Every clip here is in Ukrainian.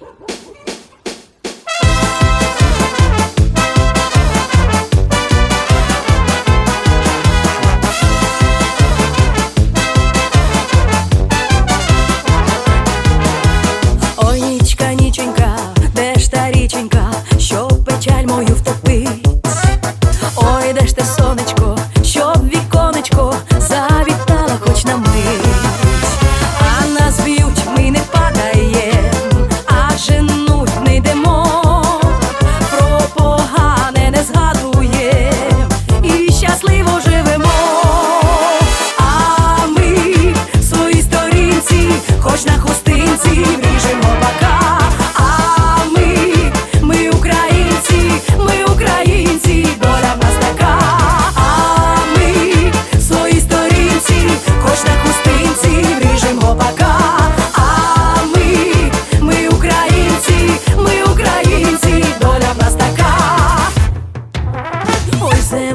Ha ha!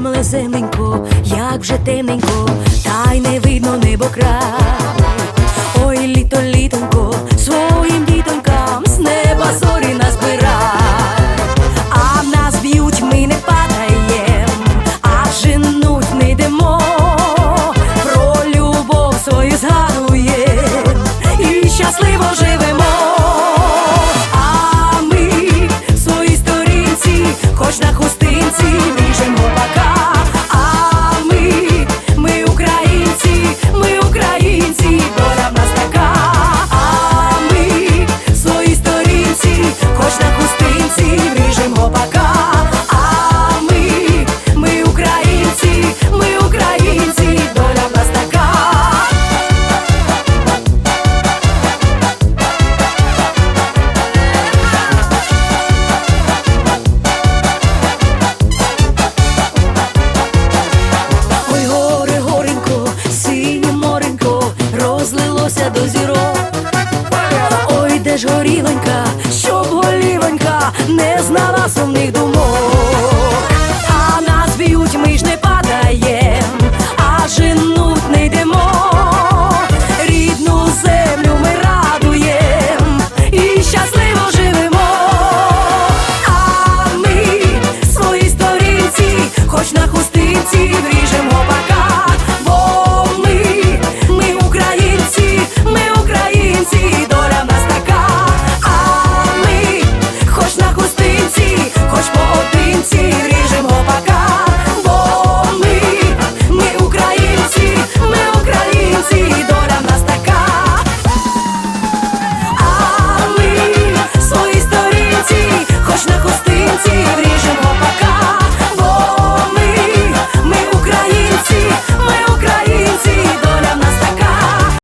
земле, земленько, як вже темненько, та й не видно небо край. злилося до зірок. Ой, де ж горілонька, щоб голівенька не знала сумних думок.